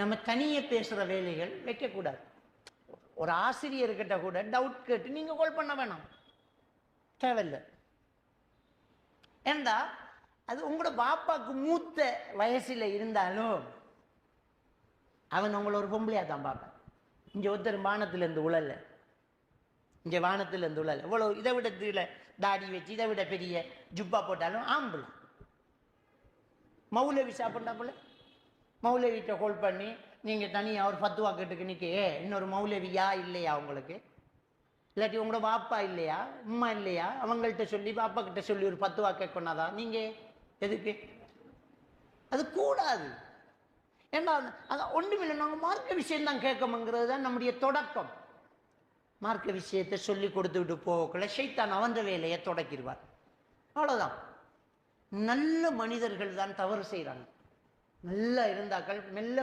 நம்ம தனியே பேசுகிற வேலைகள் வைக்கக்கூடாது. ஒரு ஆசிரியர்கிட்ட கூட டவுட் கேட்டு நீங்கள் கால் பண்ண வேணாம். தேவையில்லை. ஏண்டா? அது உங்களோட பாப்பாவுக்கு மூத்த வயசில் இருந்தாலும் அவன் உங்களை ஒரு பொம்பளையாக தான் பார்ப்பேன். இங்கே ஒருத்தர் வானத்திலேருந்து உழல. இங்கே வானத்திலேருந்து உழல. இவ்வளோ இதை விட கீழே தாடி வச்சு இதை விட பெரிய ஜுப்பா போட்டாலும் ஆம்பளை. மௌலவி சாப்பிட்றாப்புல மௌலவிட்ட ஹோல்ட் பண்ணி நீங்கள் தனியாக ஒரு பத்துவா கேட்டுக்கு நிற்கையே இன்னொரு மௌலவியா இல்லையா உங்களுக்கு? இல்லாட்டி உங்களோட பாப்பா இல்லையா? அம்மா இல்லையா? அவங்கள்ட்ட சொல்லி பாப்பா கிட்ட சொல்லி ஒரு பத்துவா கேட்கணாதான் நீங்கள் எதுக்கு? அது கூடாது. ஏன்னா அது ஒன்றுமில்லை நாங்கள் மார்க்க விஷயம்தான் கேட்கணுங்கிறது தான் நம்முடைய தொடக்கம். மார்க்க விஷயத்தை சொல்லி கொடுத்துக்கிட்டு போகக்குள்ள சைத்தான் அவன்ற வேலையை தொடக்கிடுவார். அவ்வளோதான் நல்ல மனிதர்கள் தான் தவறு செய்கிறாங்க நல்லா இருந்தாக்கள் மெல்ல